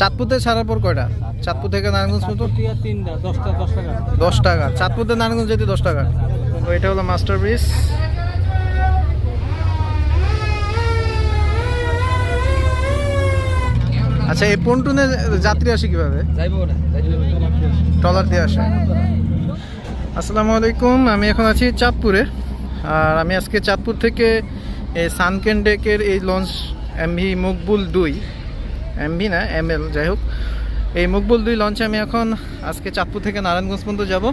চাঁদপুর থেকে ছাড়ার পর কয়টা? চাঁদপুর থেকে নারায়ণগঞ্জ দশটা দশ টাকা চাঁদপুর থেকে নারায়ণগঞ্জ যেতে দশ টাকা তো এটা হলো মাস্টার ব্রিজ। আচ্ছা এই পন্টুনে যাত্রী আসে কীভাবে? যাইবো ট্রলার দিয়ে আসে। আসসালামু আলাইকুম আমি এখন আছি চাঁদপুরে। আর আমি আজকে চাঁদপুর থেকে এই সানকেন ডেকের এই লঞ্চ এমভি মকবুল দুই। এমভি না এম এল যাই হোক। এই মকবুল দুই লঞ্চে আমি এখন আজকে চাঁদপুর থেকে নারায়ণগঞ্জ পর্যন্ত যাব।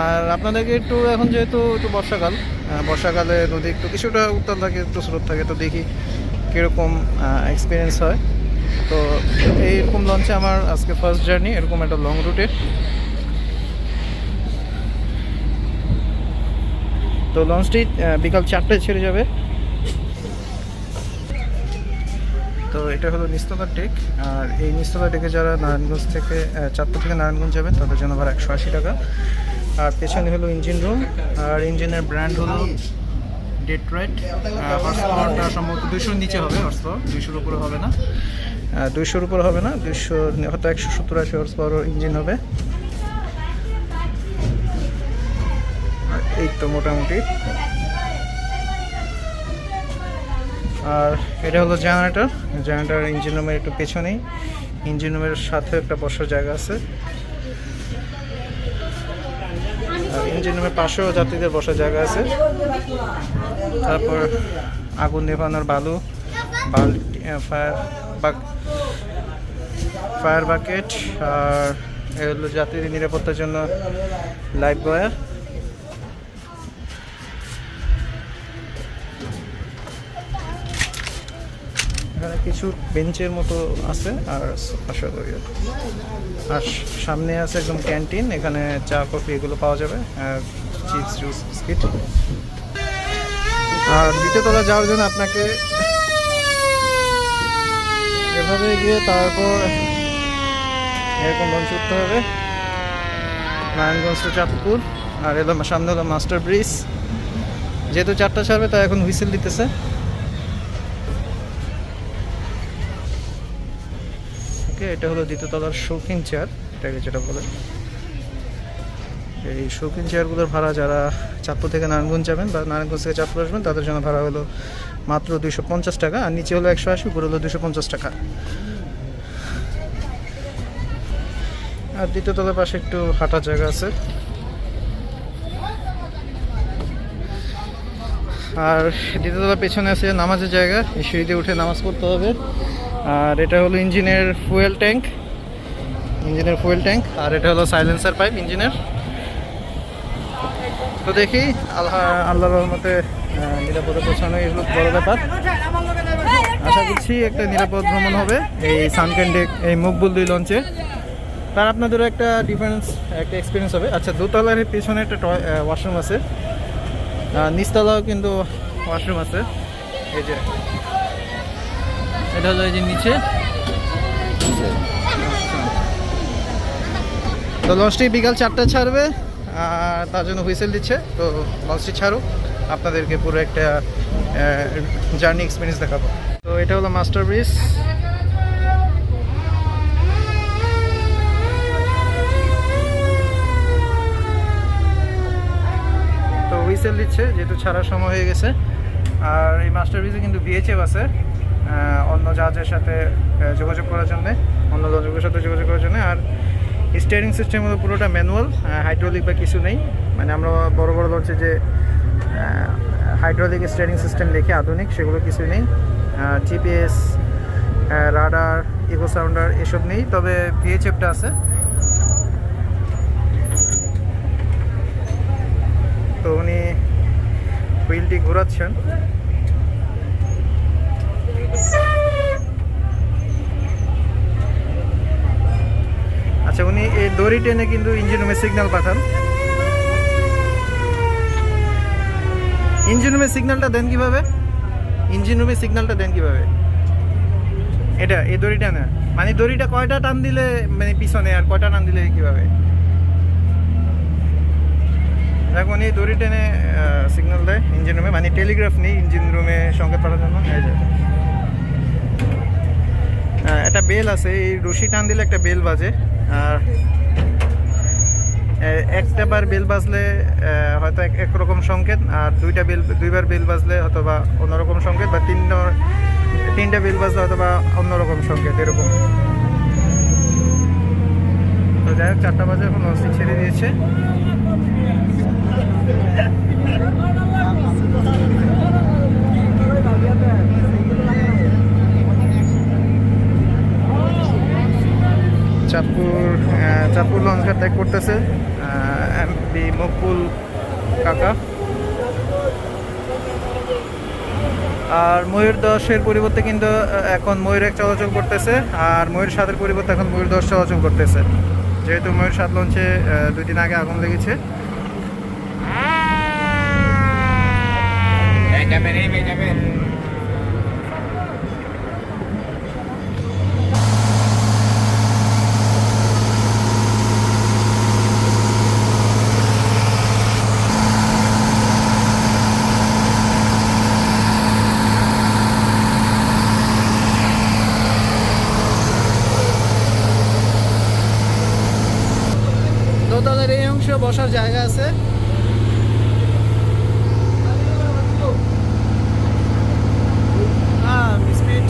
আর আপনাদেরকে একটু এখন যেহেতু একটু বর্ষাকাল বর্ষাকালে নদী একটু কিছুটা উত্তাল থাকে, একটু স্রোত থাকে, তো দেখি কীরকম এক্সপিরিয়েন্স হয়। তো এইরকম লঞ্চে আমার আজকে ফার্স্ট জার্নি এরকম একটা লং রুটে তো লঞ্চটি বিকাল চারটায় ছেড়ে যাবে। তো এটা হলো নিস্তলা টেক আর এই নিস্তলা টেকে যারা নারায়ণগঞ্জ থেকে চাঁদপুর থেকে নারায়ণগঞ্জ যাবেন তাদের জন্য ভাড়া একশো আশি টাকা। আর পেছনে হলো ইঞ্জিন রুম। আর ইঞ্জিনের ব্র্যান্ড হলো ডেট্রয়েট হর্স পাওয়ারটা সম্ভবত দুইশোর নিচে হবে হর্স পাওয়ার দুইশোর উপরে হবে না। দুইশোর উপরে হবে না দুইশো হয়তো একশো সত্তর আশি হর্স পাওয়ার ইঞ্জিন হবে। এই তো মোটামুটি। আর এটা হলো জেনারেটর জেনারেটর ইঞ্জিন রুমের একটু পেছনেই। ইঞ্জিন রুমের সাথে একটা বসার জায়গা আছে। আর ইঞ্জিন রুমের পাশেও যাত্রীদের বসার জায়গা আছে। তারপর আগুন নেভানোর বালু বাল্টি ফায়ার বাক ফায়ার বাকেট আর এ হলো যাত্রীদের নিরাপত্তার জন্য লাইফ বয়ার কিছু বেঞ্চের মতো আছে আর আসলে আর সামনে আছে একদম ক্যান্টিন, এখানে চা, কফি এগুলো পাওয়া যাবে চিপস, জুস, বিস্কিট। আর দ্বিতীয়তলা যাওয়ার জন্য আপনাকে এভাবে গিয়ে তারপর এরকম লঞ্চ উঠতে হবে। নারায়ণগঞ্জ টু চাঁদপুর, আর এলো সামনে হলো মাস্টার ব্রিজ। যেহেতু চারটা ছাড়বে, তাই এখন হুইসেল দিতেছে। ওকে এটা হলো দ্বিতীয়তলার শৌখিন চেয়ার এটাকে যেটা বলে। এই শৌখিন চেয়ারগুলোর ভাড়া যারা চাঁদপুর থেকে নারায়ণগঞ্জ যাবেন বা নারায়ণগঞ্জ থেকে চাঁদপুর আসবেন, তাদের জন্য ভাড়া হলো মাত্র দুইশো পঞ্চাশ টাকা, আর নিচে হলো একশো আশি, উপরে হলো দুশো পঞ্চাশ টাকা। আর দ্বিতীয়তলার পাশে একটু হাঁটার জায়গা আছে। আর দ্বিতীয়তলার পেছনে আছে নামাজের জায়গা, এই সিঁড়িতে উঠে নামাজ পড়তে হবে। আর এটা হলো ইঞ্জিনের ফুয়েল ট্যাঙ্ক ইঞ্জিনের ফুয়েল ট্যাঙ্ক আর এটা হলো সাইলেন্সার পাইপ ইঞ্জিনের। তো দেখি, আল্লাহ, আল্লাহর রহমতে নিরাপদে পৌঁছানো এগুলো বড় ব্যাপার। আশা করছি একটা নিরাপদ ভ্রমণ হবে এই সানকেন ডেক এই মকবুল দুই লঞ্চে তার আপনাদেরও একটা ডিফারেন্স একটা এক্সপিরিয়েন্স হবে। আচ্ছা দোতলার পিছনে একটা টয় ওয়াশরুম আছে। নিচতলাও কিন্তু ওয়াশরুম আছে। এই যে এটা হলো এই যে নিচে। তো লঞ্চটি বিকাল চারটা ছাড়বে, আর তার জন্য হুইসেল দিচ্ছে, তো লঞ্চটি ছাড়ুক। আপনাদেরকে পুরো একটা জার্নি এক্সপিরিয়েন্স দেখাবো। তো এটা হলো মাস্টার ব্রিজ তো হুইসেল দিচ্ছে, যেহেতু ছাড়ার সময় হয়ে গেছে। আর এই মাস্টার ব্রিজে কিন্তু বিএচএফ আছে। অন্য জাহাজের সাথে যোগাযোগ করার জন্যে, অন্য যোগাযোগের সাথে যোগাযোগ করার জন্য। আর স্টিয়ারিং সিস্টেম হলো পুরোটা ম্যানুয়াল হাইড্রোলিক বা কিছু নেই। মানে আমরা বড় বড় লঞ্চে যে হাইড্রোলিক স্টিয়ারিং সিস্টেম দেখি আধুনিক, সেগুলো কিছু নেই। জিপিএস রাডার ইকো সাউন্ডার এসব নেই। তবে ভিএচএফটা আছে। তো উনি হুইলটি ঘোরাচ্ছেন। আচ্ছা উনি এই দড়ি টেনে কিন্তু ইঞ্জিন রুমে সিগন্যাল পাঠান। ইঞ্জিন রুমে সিগন্যালটা দেন কীভাবে? ইঞ্জিন রুমে সিগন্যালটা দেন কীভাবে? এটা, এই দড়িটা না। মানে দড়িটা কয়টা টান দিলে মানে পিছনে, আর কয়টা টান দিলে কীভাবে? এখন উনি দড়ি টেনে সিগন্যাল দেয় ইঞ্জিন রুমে মানে টেলিগ্রাফ নেই ইঞ্জিন রুমে সংকেত পাঠানোর জন্য। একটা বেল আছে, এই রশি টান দিলে একটা বেল বাজে। আর, এ- একটা বার বেল বাজলে হয়তো এক একরকম সংকেত, আর দুইটা বেল, দুইবার বেল বাজলে হয়তো বা অন্যরকম সংকেত, বা তিন তিনটা বেল বাজলে হয়তো বা অন্যরকম সংকেত, এরকম। তো যাই হোক, চারটা বাজে, এখন লঞ্চটি ছেড়ে দিয়েছে। চাঁদপুর চাঁদপুর লঞ্চ ঘাট ত্যাগ করতেছে এমপি মকবুল কাকা। আর ময়ূর দশের পরিবর্তে কিন্তু এখন ময়ূর এক চলাচল করতেছে, আর ময়ূর সাতের পরিবর্তে এখন ময়ূর দশ চলাচল করতেছে। যেহেতু ময়ূর সাত লঞ্চে দুই দিন আগে আগুন লেগেছে। বসার জায়গা আছে। বিস্কিট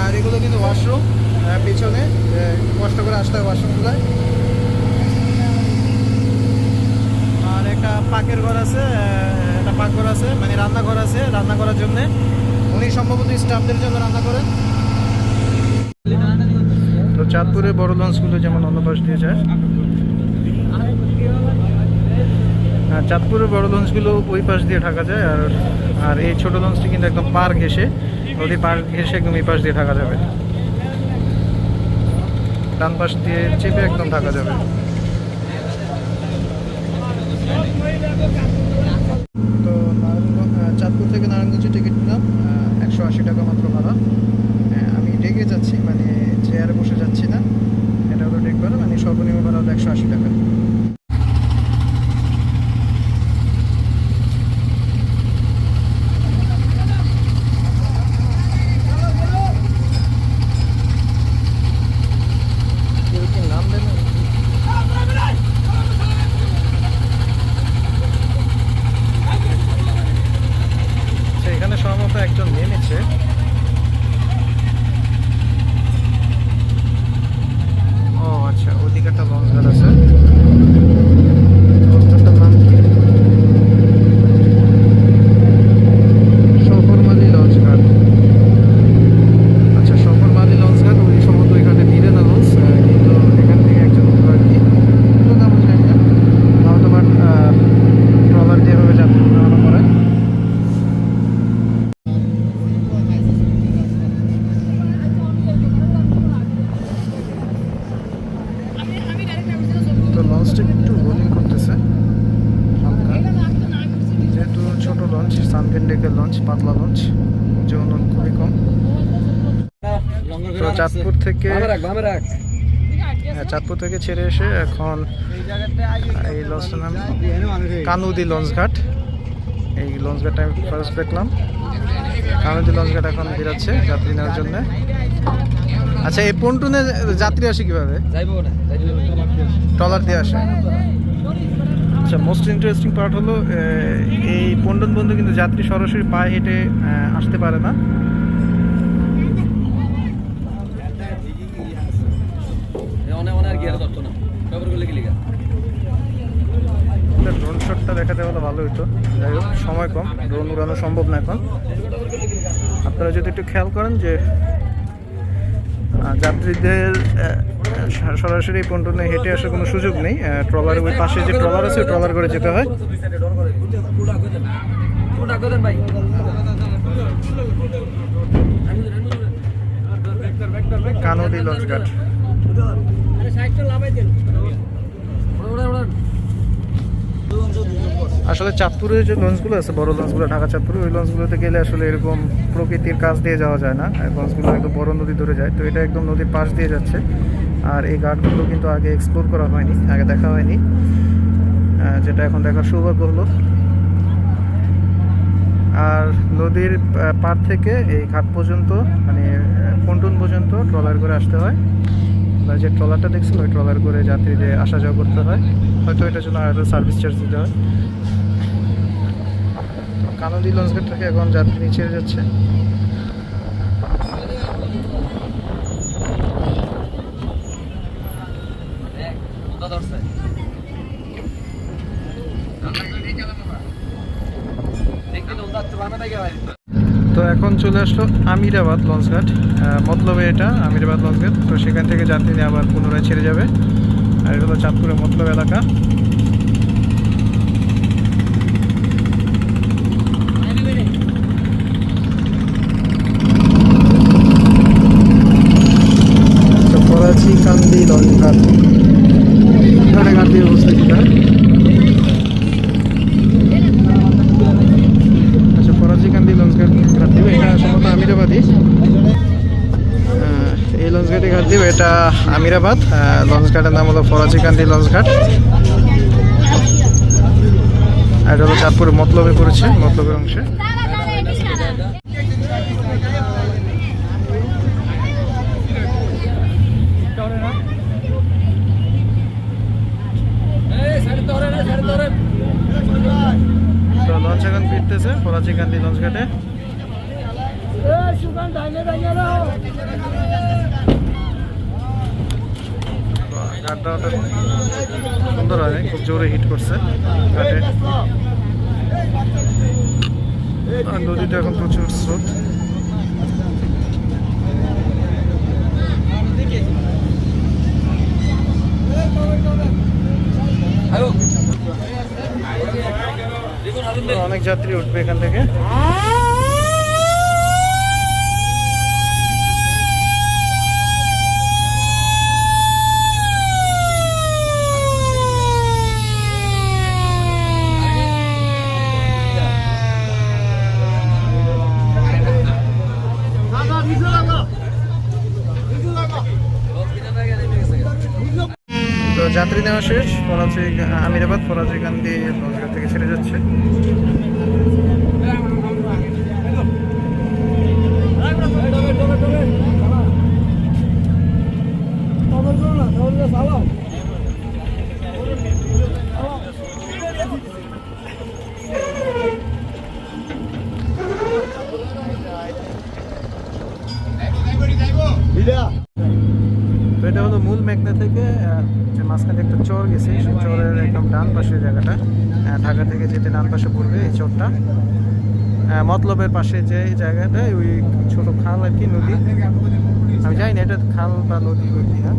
আর এগুলো কিন্তু ওয়াশরুম পিছনে কষ্ট করে আসতে হয় ওয়াশরুমগুলোয়। আর একটা পাকের ঘর আছে একটা পাকঘর আছে মানে রান্নাঘর আছে রান্না করার জন্যে। উনি সম্ভবত স্টাফদের জন্য রান্না করেন। চাঁদপুরে বড় লঞ্চগুলো যেমন অন্য পাশ দিয়ে যায়। আর চাঁদপুরের বড় লঞ্চগুলো ওই পাশ দিয়ে ঢাকা যায় আর আর এই ছোট লঞ্চটি কিন্তু একদম পার ঘেসে নদী পার ঘেসে একদম এই পাশ দিয়ে ঢাকা যাবে। ডান পাশ দিয়ে চেপে একদম ঢাকা যাবে। তো নারায়ণগঞ্জ চাঁদপুর থেকে নারায়ণগঞ্জে টিকিট নিলাম একশো আশি টাকা মাত্র ভাড়া আহ, আমি ডেকে যাচ্ছি মানে চেয়ারে বসে যাচ্ছি না এটা হলো ডেক ভাড়া মানে সর্বনিম্ন ভাড়া হলো একশো আশি টাকা কেউ কি নাম দেবে আচ্ছা এখানে সম্ভবত একজন নেমেছে ও আচ্ছা ওদিকে একটা লঞ্চ ঘাট আছে লঞ্চটার নাম কি শহরমালি লঞ্চ ঘাট আচ্ছা শহরমালি লঞ্চ ঘাট ওই সম্ভবত এখানে ভিড়ে না লঞ্চ আহ, কিন্তু এখান থেকে একজন উঠল আর কি তো নাম জানি না তাও তোমার ট্রলার দিয়ে এভাবে যাত্রী উঠানো করে তো লঞ্চটা একটু রোলিং করতেছে হালকা যেহেতু ছোট লঞ্চ সানকেন্ডেকের লঞ্চ পাতলা লঞ্চ ওজন খুবই কম তো চাঁদপুর থেকে হ্যাঁ, চাঁদপুর থেকে ছেড়ে এসে এখন এই লঞ্চটার নাম কানুদি লঞ্চ ঘাট। এই লঞ্চ ঘাটটা আমি ফার্স্ট দেখলাম। কানুদি লঞ্চ ঘাট এখন বেরোচ্ছে যাত্রী নেওয়ার জন্য। আচ্ছা এই পন্টুনে যাত্রী আসে কীভাবে? ট্রলার দিয়ে আসে। আচ্ছা মোস্ট ইন্টারেস্টিং পার্ট হলো এই পন্টন বন্ধু কিন্তু যাত্রী সরাসরি পায়ে হেঁটে আসতে পারে না। দেখাতে হলে ভালো হতো যাই হোক, সময় কম, ড্রোন উড়ানো সম্ভব না এখন। আপনারা যদি একটু খেয়াল করেন যে যাত্রীদের সরাসরি পন্টনে হেঁটে আসার কোনো সুযোগ নেই। ট্রলার ওই পাশে যে ট্রলার আছে ট্রলার করে যেতে হয়। কানদি লঞ্চ আসলে চাঁদপুরের যে লঞ্চগুলো আছে, বড় লঞ্চগুলো ঢাকা চাঁদপুরে ওই লঞ্চগুলোতে গেলে আসলে এরকম প্রকৃতির কাছ দিয়ে যাওয়া যায় না। লঞ্চগুলো একদম বড় নদী ধরে যায়, তো এটা একদম নদীর পাশ দিয়ে যাচ্ছে। আর এই ঘাটগুলো কিন্তু আগে এক্সপ্লোর করা হয়নি, আগে দেখা হয়নি। যেটা এখন দেখার সৌভাগ্য হলো। আর নদীর পার থেকে এই ঘাট পর্যন্ত মানে পন্টুন পর্যন্ত ট্রলার করে আসতে হয়। যে ট্রলারটা দেখছেন, ওই ট্রলার করে যাত্রীদের আসা যাওয়া করতে হয়। হয়তো এটার জন্য আরও সার্ভিস চার্জ দিতে হয়। তো কানদি লঞ্চঘাট থেকে এখন যাত্রী নিচে যাচ্ছে। তো এখন চলে আসলো আমিরাবাদ লঞ্চঘাট। মতলবে এটা, আমিরাবাদ লঞ্চঘাট। তো সেখান থেকে যাত্রী নিয়ে আবার পুনরায় ছেড়ে যাবে। আর এটা হলো চাঁদপুরের মতলব এলাকা তো করাচি কান্দি লঞ্চঘাট এখানে গান্ধী অবস্থিত এটা। আচ্ছা ফরাজি কান্দি লঞ্চঘাট ঘাট দিব এটা সম্ভবত আমিরাবাদই আহ, এই লঞ্চঘাটে ঘাট দিব এটা আমিরাবাদ লঞ্চঘাটের নাম হলো ফরাজি কান্দি লঞ্চঘাট আর এটা হলো চাঁদপুরের মতলবে পড়েছে, মতলবের অংশে। তো লঞ্চ এখন ফিরতেছে ফরাজি কান্দি লঞ্চঘাটে ঘাটটা ওটা সুন্দর হয় খুব জোরে হিট করছে ঘাটে নদীতে এখন প্রচুর স্রোত। অনেক যাত্রী উঠবে এখান থেকে তো যাত্রী নেওয়া শেষ ফরাজি আমিরাবাদ ফরাজি গান্ধী লঞ্চঘাট থেকে ছেড়ে যাচ্ছে তো এটা হলো মূল মেঘনা থেকে আহ, যে মাঝখানে একটা চর গেছে সেই চরের একদম ডান পাশের জায়গাটা। আহ, ঢাকা থেকে যেতে ডান পাশে পড়বে এই চরটা। আহ, মতলবের পাশে যে জায়গাটা ওই ছোট খাল আর কি নদী। আমি জানি না এটা খাল বা নদী ওই কি হ্যাঁ।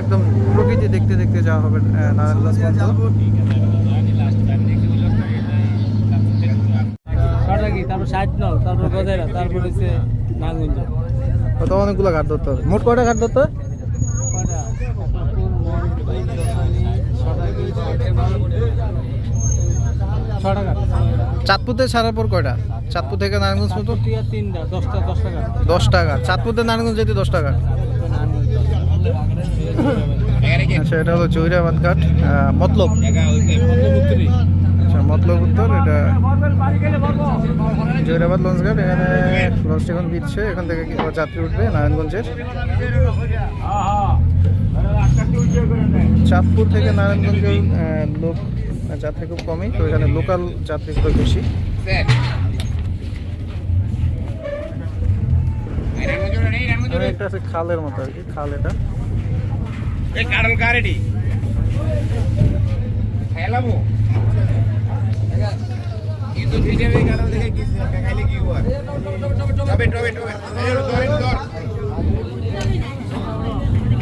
একদম প্রকৃতি দেখতে দেখতে যাওয়া হবে নারায়ণগঞ্জ তারপর ষাট নল তারপর গজাইরা তারপর হচ্ছে নাঙ্গঞ্জ কত অনেকগুলো ঘাট ধরতে হবে? মোট কয়টা ঘাট ধরতে হবে কয়টা ফতুর, মন, দই, দশালি, সরকারি, ছটা ঘাট। চাঁদপুর থেকে পর কয়টা? চাঁদপুর থেকে নারায়ণগঞ্জ ঘাট। দশ টাকা চাঁদপুর থেকে নারায়ণগঞ্জ যেতে দশ টাকা আচ্ছা এটা হলো জহিরাবাদ ঘাট মতলব। আচ্ছা মতলব উত্তর, এটা জহিরাবাদ লঞ্চ ঘাট, এখানে লঞ্চটি এখন বিচ্ছে এখান থেকে যাত্রী উঠবে নারায়ণগঞ্জের। চাঁদপুর থেকে নারায়ণগঞ্জের লোক যাত্রী খুব কমই, তো এখানে লোকাল যাত্রীগুলো বেশি। খালের মতো আর কি, খাল এটা। দেখে কি টবে টবে টবে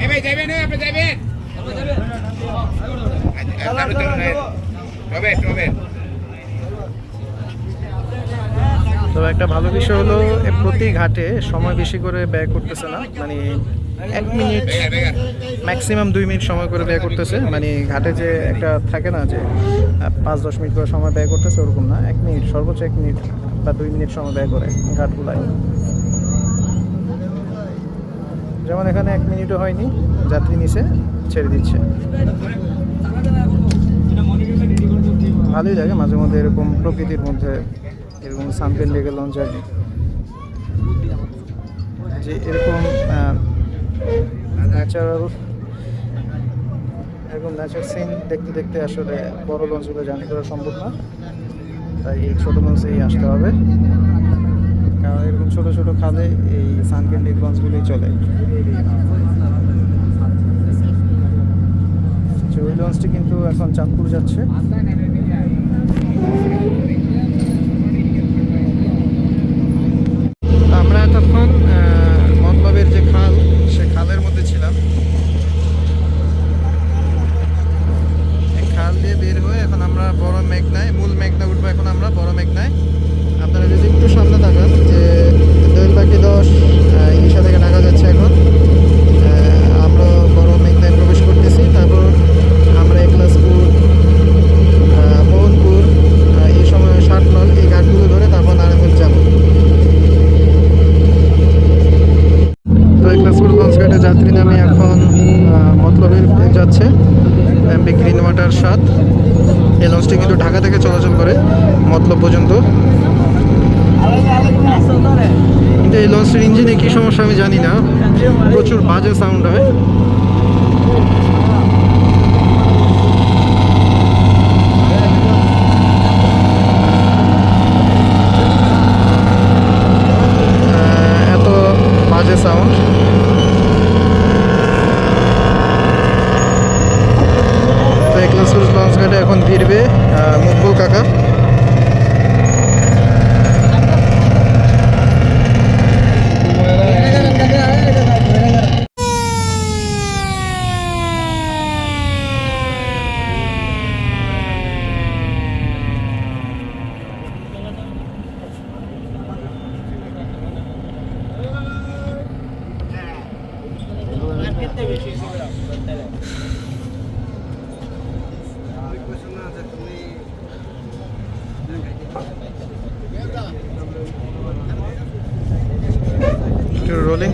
এ ভাই যাবেন এ আপনি যাবেন টবে টবে তো একটা ভালো বিষয় হলো প্রতি ঘাটে সময় বেশি করে ব্যয় করতেছে না। মানে এক মিনিট ম্যাক্সিমাম দুই মিনিট সময় করে ব্যয় করতেছে। মানে ঘাটে যে একটা থাকে না যে পাঁচ দশ মিনিট করে সময় ব্যয় করতেছে ওরকম না। এক মিনিট সর্বোচ্চ এক মিনিট বা দুই মিনিট সময় ব্যয় করে ঘাটগুলায়। যেমন এখানে এক মিনিটও হয়নি, যাত্রী নিচে ছেড়ে দিচ্ছে। ভালোই লাগে, মাঝে মধ্যে এরকম প্রকৃতির মধ্যে এরকম সানকেন লেগে লঞ্চ জার্নি যে এরকম ন্যাচারাল এরকম ন্যাচার সিন দেখতে দেখতে আসলে বড় লঞ্চগুলো জার্নি করা সম্ভব না। তাই এই ছোটো লঞ্চেই আসতে হবে। কারণ এরকম ছোটো ছোটো খালে এই সানকেন্ডিক লঞ্চগুলোই চলে। ওই লঞ্চটি কিন্তু এখন চাঁদপুর যাচ্ছে আমরা এতক্ষণ আহ, মতলবের যে খাল সে খালের মধ্যে ছিলাম এই খাল দিয়ে বের হয়ে এখন আমরা বড় মেঘনায় মূল মেঘনা উঠবো এখন আমরা বড় মেঘনায় আপনারা যদি একটু সামনে তাকান যে দোয়েল পাখি দশ ইলিশা থেকে ঢাকা যাচ্ছে এখন আহ, আমরা বড় মেঘনায় প্রবেশ করতেছি তারপর আমরা একলাসপুর আহ, মোহনপুর আহ, এই সময় ষাটনল এই ঘাটগুলো ধরে তারপর নারায়ণগঞ্জ যাব তো একলাসপুর লঞ্চঘাটে যাত্রী নামে এখন আহ, মতলবের যাচ্ছে এমপি গ্রিন ওয়াটার সাত। এই লঞ্চটি কিন্তু ঢাকা থেকে চলাচল করে মতলব পর্যন্ত। কিন্তু এই লঞ্চটির ইঞ্জিনে কী সমস্যা আমি জানি না। প্রচুর বাজে সাউন্ড হয় আহ, এত বাজে সাউন্ড তো একলাসপুর লঞ্চ ঘাটে এখন ভিড়বে আহ, মকবুল কাকা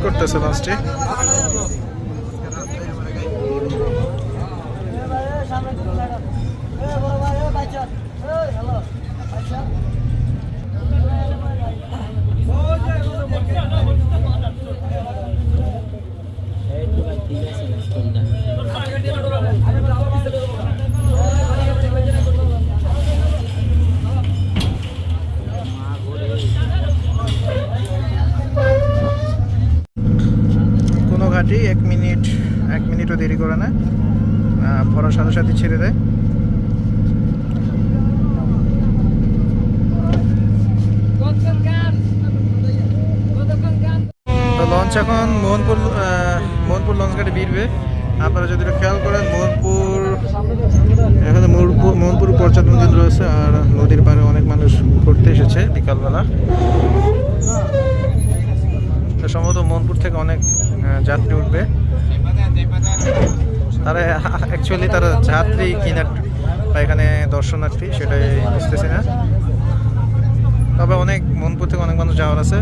একটু করতেছে লঞ্চটি কোনো এক মিনিট, এক মিনিটও দেরি করে না। ভরার সাথে সাথে ছেড়ে দেয়। লঞ্চ এখন মোহনপুর মোহনপুর লঞ্চ ঘাটে ভিড়বে আপনারা যদি খেয়াল করেন, মোহনপুর, এখানে মোহনপুর পর্যটন কেন্দ্র আছে আর নদীর পাড়ে অনেক মানুষ ঘুরতে এসেছে বিকালবেলা। সম্ভবত মোহনপুর থেকে অনেক যাত্রী উঠবে। তারা অ্যাকচুয়ালি তারা যাত্রী কিনা বা এখানে দর্শনার্থী সেটাই বুঝতেছি না। তবে অনেক মনপুর থেকে অনেক মানুষ যাওয়ার আছে।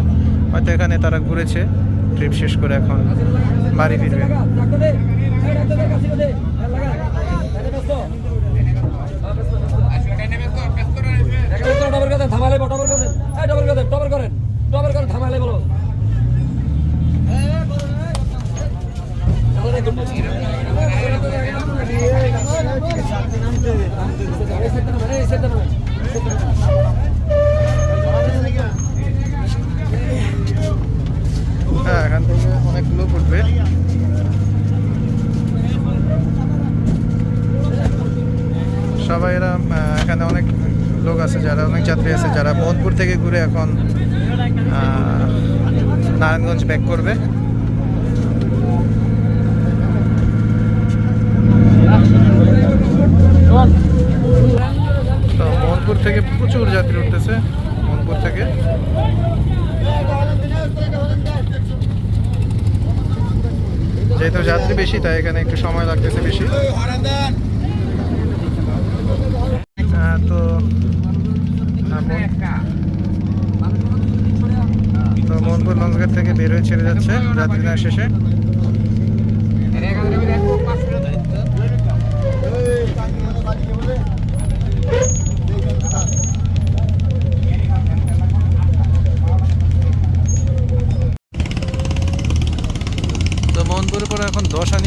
হয়তো এখানে তারা ঘুরেছে ট্রিপ শেষ করে এখন বাড়ি ফিরবে। থামালে টবার করেন এই টবার করেন টবার করেন টবার করেন থামালে বলো হ্যাঁ এখান থেকে অনেক লোক উঠবে সবাই এরা আহ, এখানে অনেক লোক আছে যারা, অনেক যাত্রী আছে যারা মোহনপুর থেকে ঘুরে এখন নারায়ণগঞ্জ ব্যাক করবে। তো মোহনপুর থেকে প্রচুর যাত্রী উঠতেছে, মোহনপুর থেকে। যেহেতু যাত্রী বেশি, তাই এখানে একটু সময় লাগতেছে বেশি। তো তো মোহনপুর লঞ্চঘাট থেকে বের হয়ে ছেড়ে যাচ্ছে রাত্রি শেষে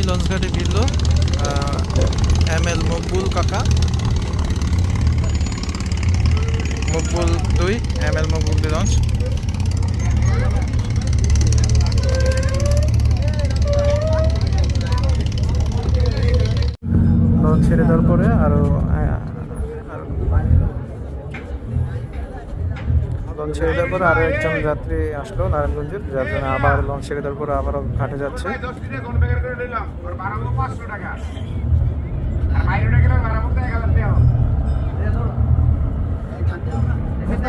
লঞ্চ ঘাটে ফিরল এম এল মকবুল কাকা মকবুল দুই এম এল মকবুল দুই লঞ্চ লঞ্চ ছেড়ে দেওয়ার পরে আরও লঞ্চ ছেড়ে দেওয়ার পরে আরও একজন যাত্রী আসলো নারায়ণগঞ্জের যার জন্য আবার লঞ্চ ছেড়ে দেওয়ার পরে আবারও ঘাটে যাচ্ছে। টাকা তো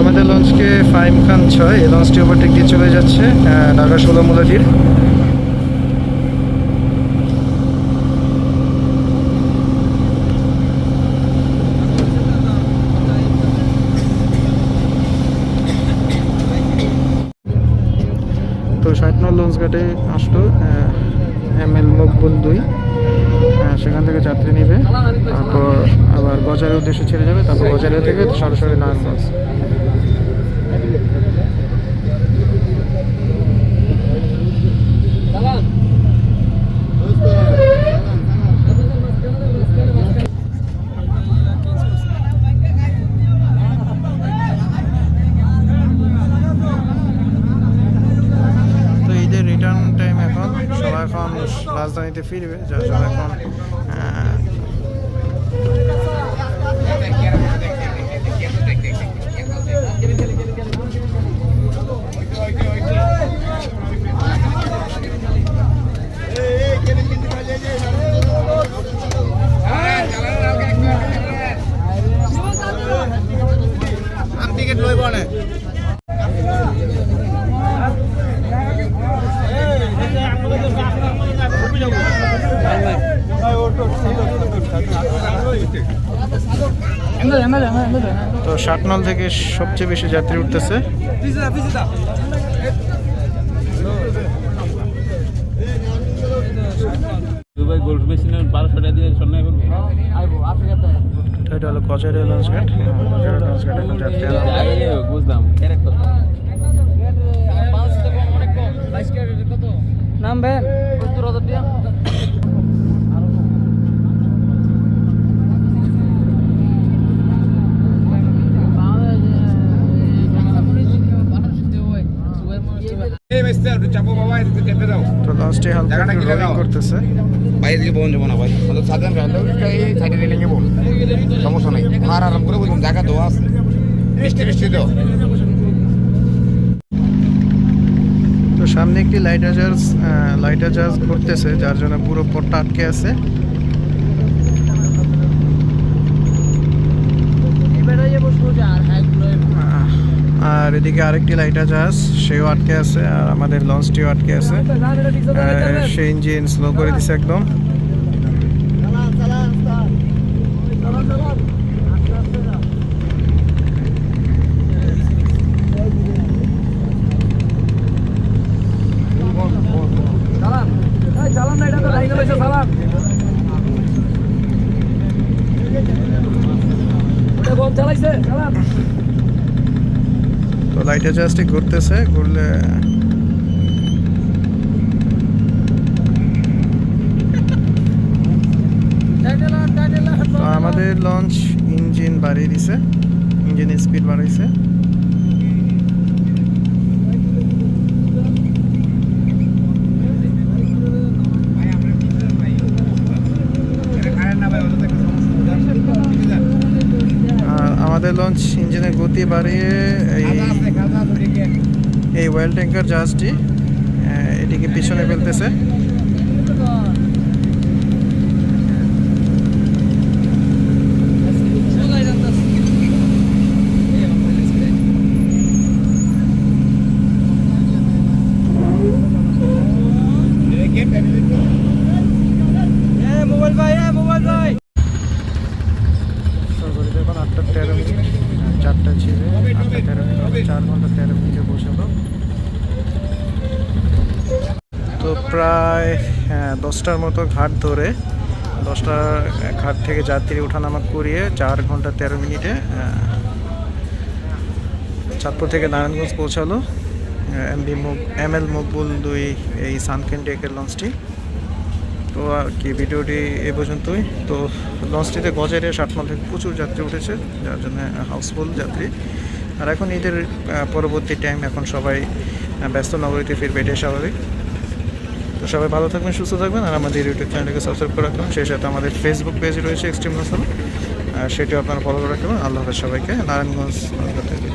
আমাদের লঞ্চকে ফাইম খান ছয় এই লঞ্চটি ওভারটেক দিয়ে চলে যাচ্ছে ঢাকা ষোলো মুলাটির তো ষাট নম্বর লঞ্চ ঘাটে আসলো এম এল মকবুল দুই। সেখান থেকে যাত্রী নেবে, তারপর আবার গজারের উদ্দেশ্যে ছেড়ে যাবে, তারপর গজারে থেকে সরাসরি নারায়ণগঞ্জ তো ঈদের রিটার্ন টাইম এখন এখন রাজধানীতে ফিরবে যার জন্য এখন আহ, টিকিট লইব না শাটনল থেকে সবচেয়ে বেশি যাত্রী উঠতেছে। করব। এটা হলো কচারি লঞ্চ লঞ্চ এখন যাত্রী বুঝলাম। নামবেন সত্তর হাজার টাকা এই বেস্তে একটু চাপো বাবা একটু চেপে দাও তো লাস্টে হালকা একটু রোলিং করতেছে। বাইরে দিকে বোন যাব না ভাই। এই সাইডে রেলিংয়ে বোন সমস্যা নেই। আর আরাম করে বলুন জায়গা দেওয়া আছে। মিষ্টি মিষ্টি দাও। তো সামনে একটি লাইট চার্জ লাইট চার্জ ঘুরতেছে যার জন্য পুরো পথটা আটকে আছে। আর এদিকে আরেকটি লাইটার জাহাজ সেও আটকে আছে আর আমাদের লঞ্চটিও আটকে আছে। সে ইঞ্জিন স্লো করে দিছে একদম চালান না এটা তো লাইনে লইছে চালান ওটা কম চালাইছে চালান তো ঘুরতেছে, ঘুরলে আমাদের লঞ্চ ইঞ্জিন বাড়িয়ে দিছে ইঞ্জিন স্পিড বাড়াইছে। আমাদের লঞ্চ ইঞ্জিনের গতি বাড়িয়ে এই এই ওয়েল ট্যাঙ্কার জাহাজটি এটিকে পিছনে ফেলতেছে মোবাইল ভাই মোবাইল ভাই তো ঘড়িতে এখন আটটা তেরো মিনিট চারটা ছিঁড়ে আটটা তেরো মিনিট চার ঘণ্টা তেরো মিনিটে পৌঁছালো প্রায় হ্যাঁ, দশটার মতো ঘাট ধরে দশটা ঘাট থেকে যাত্রী ওঠানামা করিয়ে চার ঘণ্টা তেরো মিনিটে আহ, চাঁদপুর থেকে নারায়ণগঞ্জ পৌঁছালো এম বি মুগ এম এল মকবুল দুই এই সানকেন ডেকের লঞ্চটি। তো আর কি, ভিডিওটি এ পর্যন্তই। তো লঞ্চটিতে গজারে ষাটমাল থেকে প্রচুর যাত্রী উঠেছে, যার জন্য হাউসফুল যাত্রী। আর এখন ঈদের পরবর্তী টাইম এখন সবাই ব্যস্ত নগরীতে ফিরবে, এটাই স্বাভাবিক। তো সবাই ভালো থাকবেন, সুস্থ থাকবেন, আর আমাদের ইউটিউব চ্যানেলকে সাবস্ক্রাইব করে রাখবেন। সেই সাথে আমাদের ফেসবুক পেজ রয়েছে এক্সট্রিম নাসাল সেটিও আপনারা ফলো করে রাখবেন। আল্লাহ সবাইকে। নারায়ণগঞ্জ থেকে